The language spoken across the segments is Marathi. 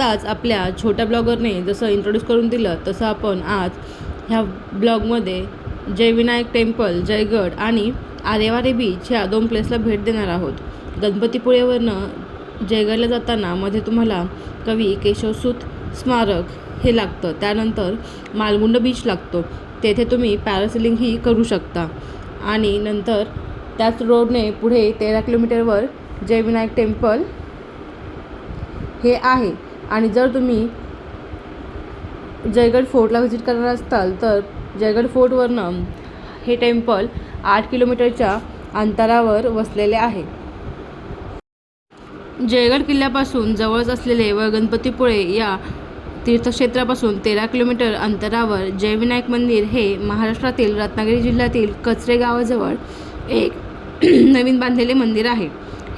आत्ताच आपल्या छोट्या ब्लॉगरने जसं इंट्रोड्यूस करून दिलं तसं आपण आज ह्या ब्लॉगमध्ये जयविनायक टेम्पल जयगड आणि आरेवारे बीच ह्या दोन प्लेसला भेट देणार आहोत. गणपतीपुळेवरनं जयगडला जाताना मध्ये तुम्हाला कवी केशवसूत स्मारक हे लागतं. त्यानंतर मालगुंड बीच लागतो. तेथे तुम्ही पॅरासिलिंगही करू शकता. आणि नंतर त्याच रोडने पुढे तेरा किलोमीटरवर जयविनायक टेम्पल हे आहे. आणि जर तुम्ही जयगड फोर्टला व्हिजिट करणार असाल तर जयगड फोर्टवरनं हे टेम्पल आठ किलोमीटरच्या अंतरावर वसलेले आहे. जयगड किल्ल्यापासून जवळच असलेले व गणपतीपुळे या तीर्थक्षेत्रापासून तेरा किलोमीटर अंतरावर जयविनायक मंदिर हे महाराष्ट्रातील रत्नागिरी जिल्ह्यातील कचरे गावाजवळ एक नवीन बांधलेले मंदिर आहे.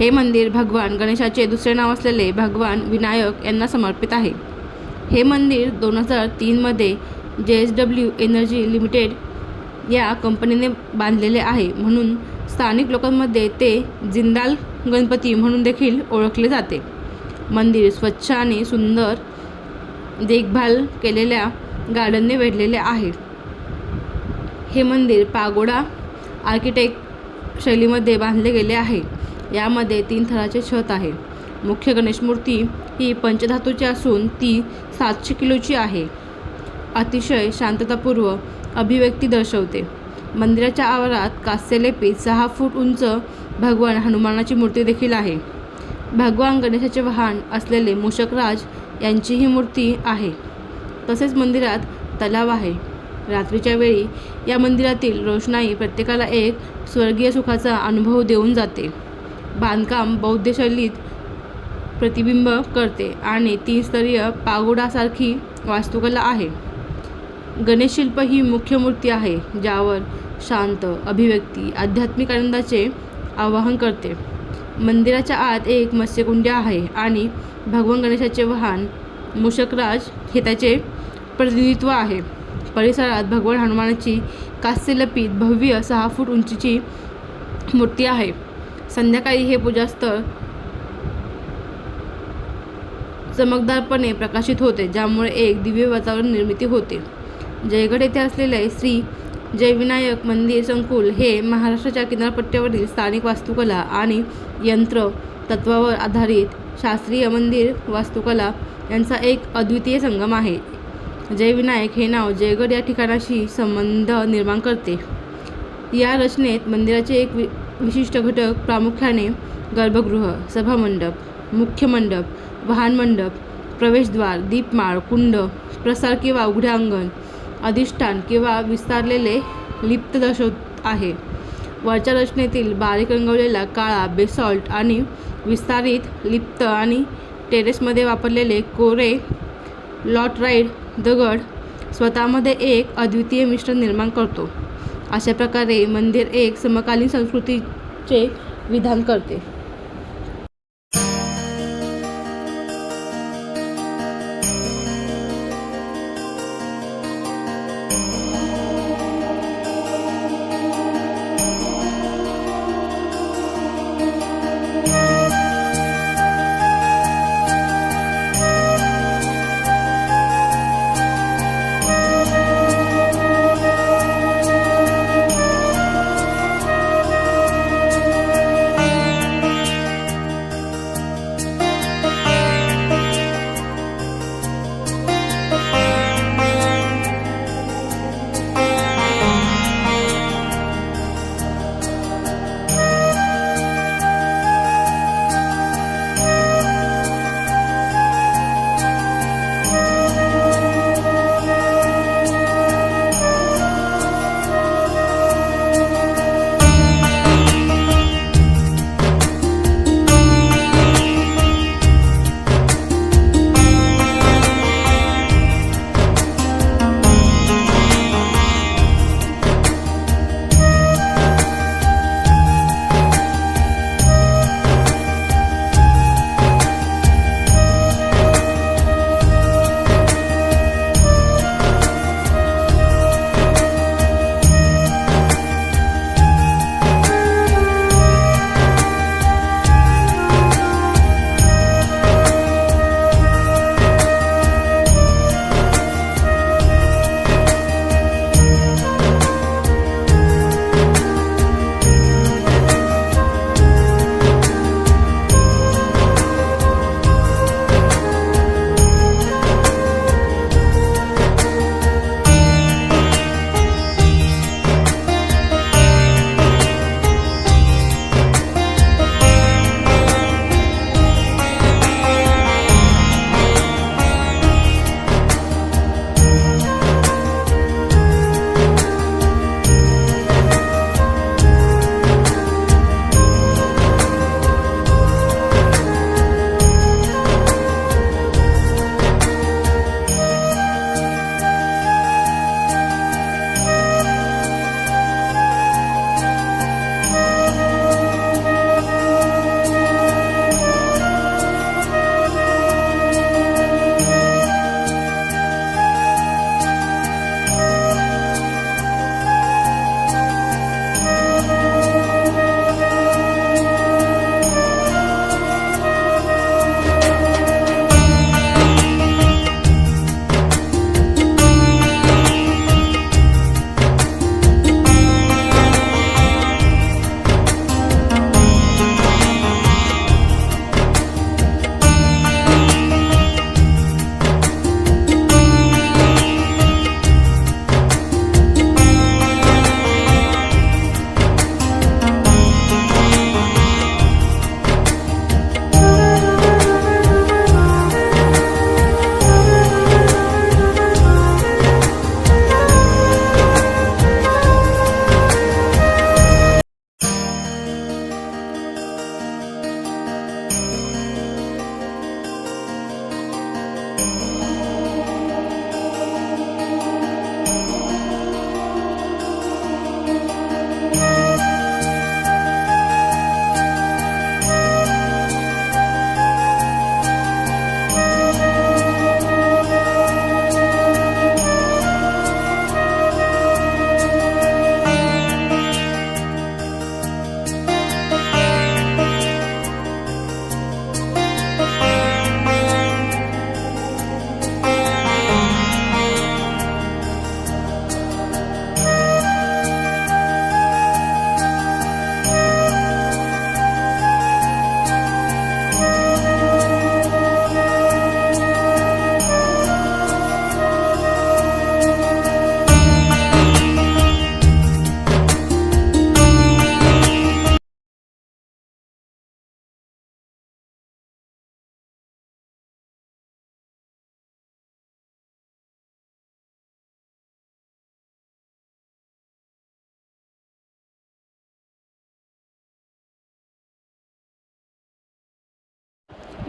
हे मंदिर भगवान गणेशाचे दुसरे नाव असलेले भगवान विनायक यांना समर्पित आहे. हे मंदिर दोन हजार तीनमध्ये जे एस डब्ल्यू एनर्जी लिमिटेड या कंपनीने बांधलेले आहे. म्हणून स्थानिक लोकांमध्ये ते जिंदाल गणपती म्हणून देखील ओळखले जाते. मंदिर स्वच्छ आणि सुंदर देखभाल केलेल्या गार्डनने वेढलेले आहे. हे मंदिर पागोडा आर्किटेक्ट शैलीमध्ये बांधले गेले आहे. यामध्ये तीन थराचे छत आहे. मुख्य गणेश मूर्ती ही पंचधातूची असून ती सातशे किलोची आहे. अतिशय शांततापूर्व अभिव्यक्ती दर्शवते. मंदिराच्या आवारात कास्यलेपी सहा फूट उंच भगवान हनुमानाची मूर्ती देखील आहे. भगवान गणेशाचे वाहन असलेले मूषकराज यांची ही मूर्ती आहे. तसेच मंदिरात तलाव आहे. रात्रीच्या वेळी या मंदिरातील रोषणाई प्रत्येकाला एक स्वर्गीय सुखाचा अनुभव देऊन जाते. बांधकाम बौद्ध शैलीत प्रतिबिंब करते आणि तीन स्तरीय पागोडासारखी वास्तुकला आहे. गणेश शिल्प ही मुख्य मूर्ती आहे ज्यावर शांत अभिव्यक्ती आध्यात्मिक आनंदाचे आवाहन करते. मंदिराच्या आत एक मत्स्यकुंड आहे आणि भगवान गणेशाचे वाहन मूषकराज हे त्याचे प्रतिनिधित्व आहे. परिसरात भगवान हनुमानाची कास्यलपित भव्य सहा फूट उंचीची मूर्ती आहे. संध्याकाळी हे पूजास्थळ चमकदारपणे प्रकाशित होते ज्यामुळे एक दिव्य वातावरण निर्मिती होते. जयगड येथे असलेले श्री जयविनायक मंदिर संकुल हे महाराष्ट्राच्या किनारपट्ट्यावरील स्थानिक वास्तुकला आणि यंत्र तत्वावर आधारित शास्त्रीय मंदिर वास्तुकला यांचा एक अद्वितीय संगम आहे. जयविनायक हे नाव जयगड या ठिकाणाशी संबंध निर्माण करते. या रचनेत मंदिराचे एक वि विशिष्ट घटक प्रामुख्याने गर्भगृह सभामंडप मुख्य मंडप वाहन मंडप प्रवेशद्वार दीपमाळ कुंड प्रसार किंवा उघडे अंगण अधिष्ठान किंवा विस्तारलेले लिप्त दर्शवत आहे. वरच्या रचनेतील बारीक रंगवलेला काळा बेसॉल्ट आणि विस्तारित लिप्त आणि टेरेसमध्ये वापरलेले कोरे लॉटराईड दगड स्वतःमध्ये एक अद्वितीय मिश्रण निर्माण करतो. अशा प्रकारे मंदिर एक समकालीन संस्कृतीचे विधान करते.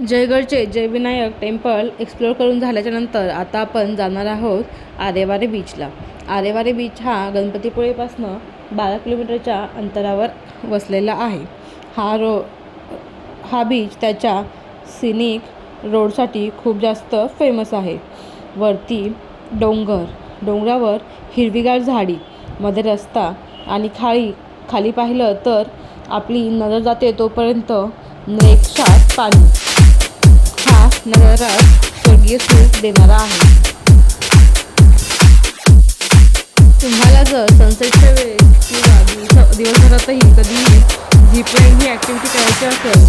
जयगडचे जयविनायक टेम्पल एक्सप्लोअर करून झाल्याच्यानंतर आता आपण जाणार आहोत आरेवारे बीचला. आरेवारे बीच हा गणपतीपुळेपासनं बारा किलोमीटरच्या अंतरावर वसलेला आहे. हा रो हा बीच त्याच्या सिनिक रोडसाठी खूप जास्त फेमस आहे. वरती डोंगर डोंगरावर हिरवीगार झाडी मध्ये रस्ता आणि खाळी खाली पाहिलं तर आपली नजर जाते तोपर्यंत नेक्षात पाणी. हा नजारा स्वर्गीय सुख देणारा आहे. तुम्हाला जर सनसेटच्या वेळेस किंवा दिवसभरातही कधीही झिप लाईन ही ॲक्टिव्हिटी करायची असेल